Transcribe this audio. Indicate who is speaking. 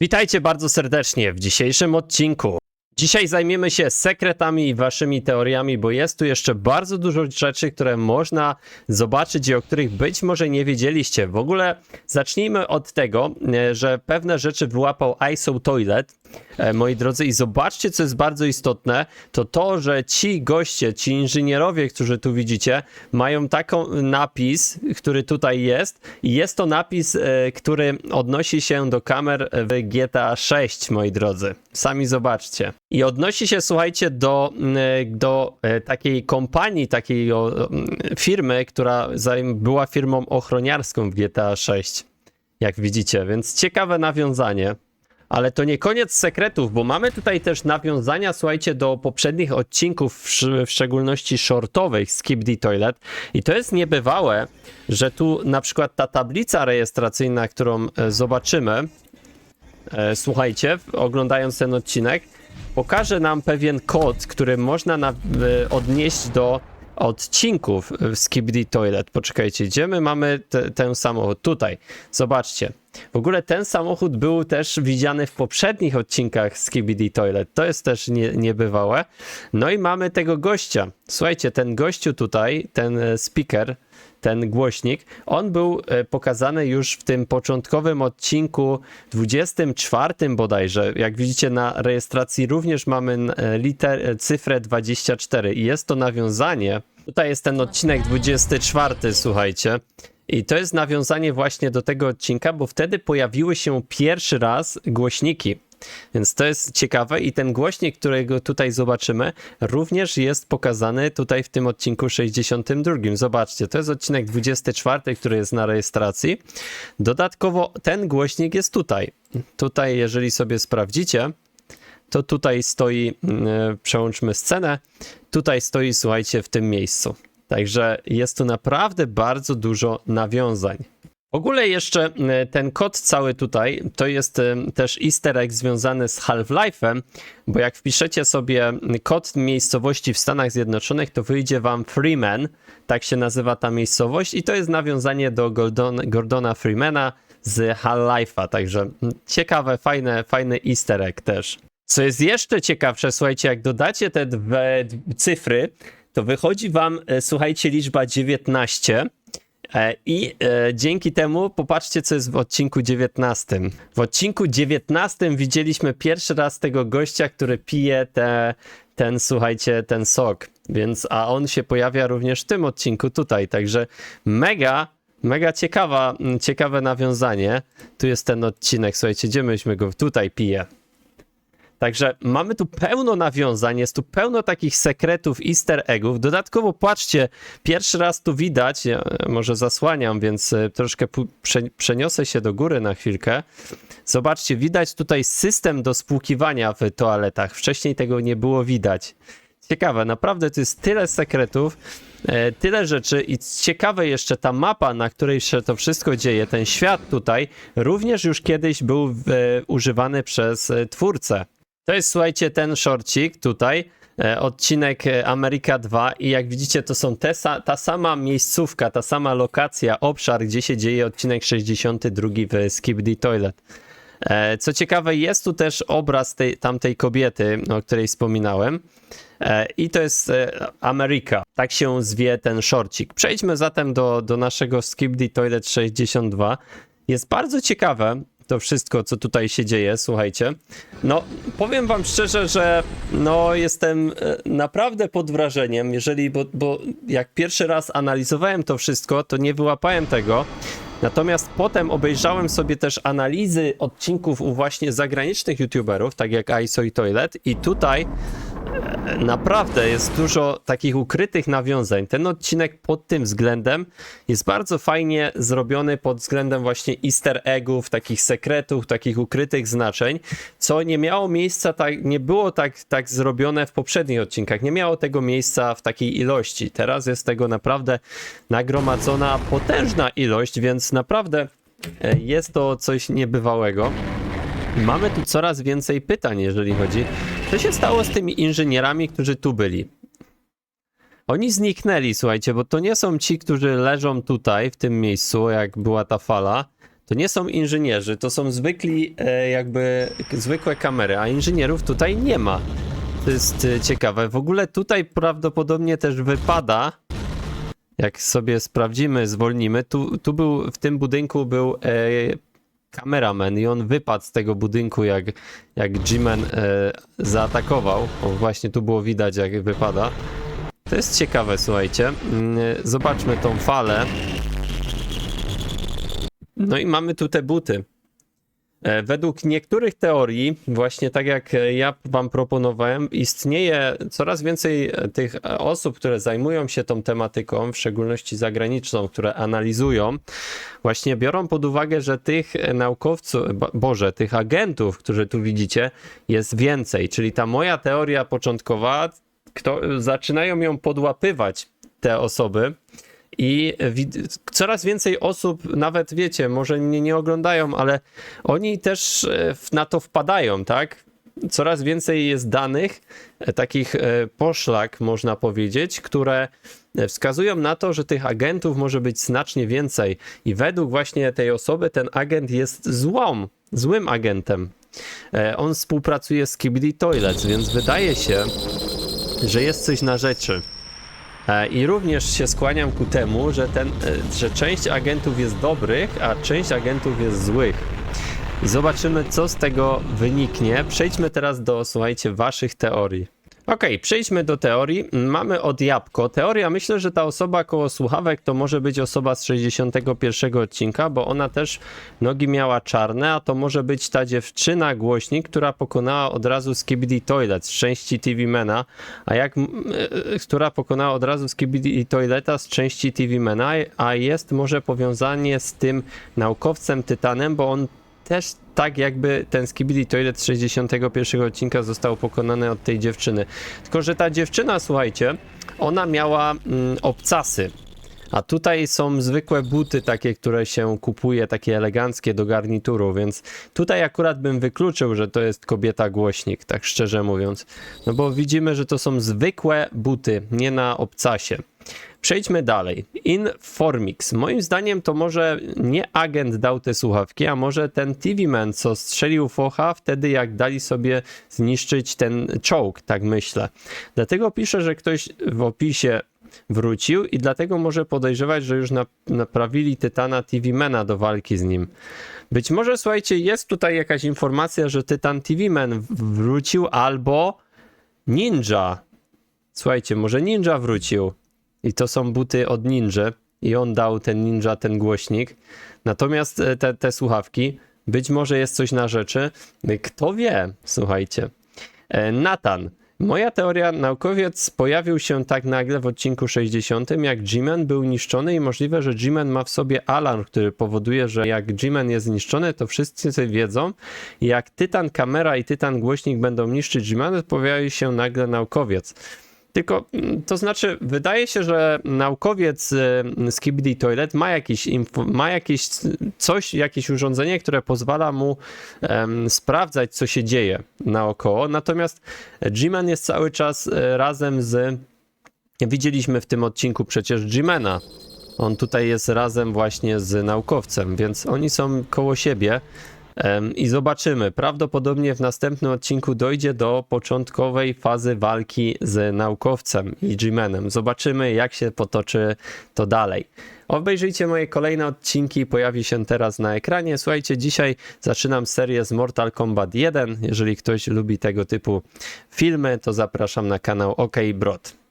Speaker 1: Witajcie bardzo serdecznie w dzisiejszym odcinku. Dzisiaj zajmiemy się sekretami i waszymi teoriami, bo jest tu jeszcze bardzo dużo rzeczy, które można zobaczyć i o których być może nie wiedzieliście. W ogóle zacznijmy od tego, e, że pewne rzeczy wyłapał ISO Toilet, moi drodzy, i zobaczcie, co jest bardzo istotne, to to, że ci goście, ci inżynierowie, którzy tu widzicie, mają taką napis, który tutaj jest i jest to napis, e, który odnosi się do kamer w GTA 6, moi drodzy. Sami zobaczcie. I odnosi się, słuchajcie, do, mm, do e, takiej kompanii, takiej firmy, która była firmą ochroniarską w GTA 6, jak widzicie, więc ciekawe nawiązanie. Ale to nie koniec sekretów, bo mamy tutaj też nawiązania, słuchajcie, do poprzednich odcinków, w, sz- w szczególności shortowych Skip the Toilet. I to jest niebywałe, że tu na przykład ta tablica rejestracyjna, którą e, zobaczymy, e, słuchajcie, oglądając ten odcinek, pokaże nam pewien kod, który można na, odnieść do odcinków w the Toilet. Poczekajcie, gdzie my mamy te, ten samochód? Tutaj. Zobaczcie. W ogóle ten samochód był też widziany w poprzednich odcinkach the Toilet. To jest też nie, niebywałe. No i mamy tego gościa. Słuchajcie, ten gościu tutaj, ten e, speaker, ten głośnik, on był e, pokazany już w tym początkowym odcinku 24 bodajże. Jak widzicie na rejestracji również mamy e, liter, e, cyfrę 24 i jest to nawiązanie. Tutaj jest ten odcinek 24, słuchajcie. I to jest nawiązanie właśnie do tego odcinka, bo wtedy pojawiły się pierwszy raz głośniki. Więc to jest ciekawe i ten głośnik, którego tutaj zobaczymy, również jest pokazany tutaj w tym odcinku 62. Zobaczcie, to jest odcinek 24, który jest na rejestracji. Dodatkowo ten głośnik jest tutaj. Tutaj, jeżeli sobie sprawdzicie, to tutaj stoi, yy, przełączmy scenę, tutaj stoi, słuchajcie, w tym miejscu. Także jest tu naprawdę bardzo dużo nawiązań. Ogóle jeszcze e, ten kod cały tutaj to jest e, też easter egg związany z Half-Life'em, bo jak wpiszecie sobie kod miejscowości w Stanach Zjednoczonych, to wyjdzie wam Freeman, tak się nazywa ta miejscowość i to jest nawiązanie do Gordon, Gordona Freemana z Half-Life'a, także ciekawe, fajne, fajny easter egg też. Co jest jeszcze ciekawsze, słuchajcie, jak dodacie te dwie cyfry, to wychodzi wam, e, słuchajcie, liczba 19. E, I e, dzięki temu popatrzcie, co jest w odcinku 19. W odcinku 19 widzieliśmy pierwszy raz tego gościa, który pije te, ten, słuchajcie, ten sok. Więc, a on się pojawia również w tym odcinku tutaj. Także mega, mega ciekawa, ciekawe nawiązanie. Tu jest ten odcinek, słuchajcie, gdzie myśmy go tutaj pije. Także mamy tu pełno nawiązań, jest tu pełno takich sekretów, easter eggów. Dodatkowo patrzcie, pierwszy raz tu widać, ja może zasłaniam, więc e, troszkę przeniosę się do góry na chwilkę. Zobaczcie, widać tutaj system do spłukiwania w toaletach. Wcześniej tego nie było widać. Ciekawe, naprawdę to jest tyle sekretów, e, tyle rzeczy i ciekawe jeszcze ta mapa, na której się to wszystko dzieje, ten świat tutaj, również już kiedyś był e, używany przez e, twórcę. To jest, słuchajcie, ten shortcik tutaj, e, odcinek e, Ameryka 2 i jak widzicie, to są te, ta sama miejscówka, ta sama lokacja, obszar, gdzie się dzieje odcinek 62 w Skip the Toilet. E, Co ciekawe, jest tu też obraz tej, tamtej kobiety, o której wspominałem. I to jest Ameryka. Tak się zwie ten shortcik. Przejdźmy zatem do, do naszego Skip the Toilet 62. Jest bardzo ciekawe to wszystko, co tutaj się dzieje, słuchajcie. No, powiem wam szczerze, że no, jestem e, naprawdę pod wrażeniem, jeżeli, bo, bo jak pierwszy raz analizowałem to wszystko, to nie wyłapałem tego. Natomiast potem obejrzałem sobie też analizy odcinków u właśnie zagranicznych youtuberów, tak jak ISO i Toilet i tutaj naprawdę jest dużo takich ukrytych nawiązań. Ten odcinek pod tym względem jest bardzo fajnie zrobiony pod względem właśnie easter eggów, takich sekretów, takich ukrytych znaczeń, co nie miało miejsca, tak, nie było tak, tak zrobione w poprzednich odcinkach. Nie miało tego miejsca w takiej ilości. Teraz jest tego naprawdę nagromadzona potężna ilość, więc naprawdę e, jest to coś niebywałego. Mamy tu coraz więcej pytań, jeżeli chodzi. Co się stało z tymi inżynierami, którzy tu byli? Oni zniknęli, słuchajcie, bo to nie są ci, którzy leżą tutaj, w tym miejscu, jak była ta fala, to nie są inżynierzy, to są zwykli, e, jakby zwykłe kamery, a inżynierów tutaj nie ma. To jest e, ciekawe. W ogóle tutaj prawdopodobnie też wypada, jak sobie sprawdzimy, zwolnimy, tu, tu był, w tym budynku był e, kameraman i on wypadł z tego budynku, jak, jak G-Man e, zaatakował. O, właśnie tu było widać, jak wypada. To jest ciekawe, słuchajcie. Mm, Zobaczmy tą falę. No i mamy tu te buty. E, Według niektórych teorii, właśnie tak jak e, ja wam proponowałem, istnieje coraz więcej e, tych osób, które zajmują się tą tematyką, w szczególności zagraniczną, które analizują, właśnie biorą pod uwagę, że tych naukowców, bo- Boże, tych agentów, którzy tu widzicie, jest więcej. Czyli ta moja teoria początkowa, kto, zaczynają ją podłapywać te osoby. I coraz więcej osób, nawet wiecie, może mnie nie oglądają, ale oni też e, na to wpadają, tak? Coraz więcej jest danych, e, takich e, poszlak, można powiedzieć, które wskazują na to, że tych agentów może być znacznie więcej. I według właśnie tej osoby ten agent jest złą, złym agentem. On współpracuje z Kibidi Toilets, więc wydaje się, że jest coś na rzeczy. E, I również się skłaniam ku temu, że, ten, e, że część agentów jest dobrych, a część agentów jest złych. Zobaczymy, co z tego wyniknie. Przejdźmy teraz do, słuchajcie, waszych teorii. Okej, przejdźmy do teorii. Mamy od Jabłko. Teoria, myślę, że ta osoba koło słuchawek to może być osoba z 61 odcinka, bo ona też nogi miała czarne, a to może być ta dziewczyna głośnik, która pokonała od razu Skibidi Toilet z części TV Mena, a jak, e, która pokonała od razu Skibidi Toileta z części TV Mena, a jest może powiązanie z tym naukowcem Tytanem, bo on też tak jakby ten Skibidi Toilet z 61 odcinka został pokonany od tej dziewczyny. Tylko, że ta dziewczyna, słuchajcie, ona miała mm, obcasy. A tutaj są zwykłe buty, takie, które się kupuje, takie eleganckie do garnituru, więc tutaj akurat bym wykluczył, że to jest kobieta głośnik, tak szczerze mówiąc. No bo widzimy, że to są zwykłe buty, nie na obcasie. Przejdźmy dalej. Informix. Moim zdaniem to może nie agent dał te słuchawki, a może ten TV Man, co strzelił focha wtedy, jak dali sobie zniszczyć ten czołg, tak myślę. Dlatego piszę, że ktoś w opisie wrócił i dlatego może podejrzewać, że już na, naprawili Tytana TV Mana do walki z nim. Być może, słuchajcie, jest tutaj jakaś informacja, że Tytan TV Man wrócił albo Ninja. Słuchajcie, może Ninja wrócił. I to są buty od Ninja. I on dał ten Ninja ten głośnik. Natomiast e, te, te słuchawki, być może jest coś na rzeczy. Kto wie, słuchajcie. E, Nathan. Moja teoria, naukowiec pojawił się tak nagle w odcinku 60, jak G-Man był niszczony i możliwe, że G-Man ma w sobie alarm, który powoduje, że jak G-Man jest zniszczony, to wszyscy wiedzą. Jak Tytan kamera i Tytan głośnik będą niszczyć G-Man, to pojawi się nagle naukowiec. Tylko, mm, to znaczy, wydaje się, że naukowiec y, z Kibidi Toilet ma jakieś, info, ma jakieś coś, jakieś urządzenie, które pozwala mu em, sprawdzać, co się dzieje naokoło. Natomiast G-Man jest cały czas e, razem z. Widzieliśmy w tym odcinku przecież G-Mana. On tutaj jest razem właśnie z naukowcem, więc oni są koło siebie. I zobaczymy. Prawdopodobnie w następnym odcinku dojdzie do początkowej fazy walki z naukowcem i G-Manem. Zobaczymy, jak się potoczy to dalej. Obejrzyjcie moje kolejne odcinki, pojawi się teraz na ekranie. Słuchajcie, dzisiaj zaczynam serię z Mortal Kombat 1. Jeżeli ktoś lubi tego typu filmy, to zapraszam na kanał OK Brod.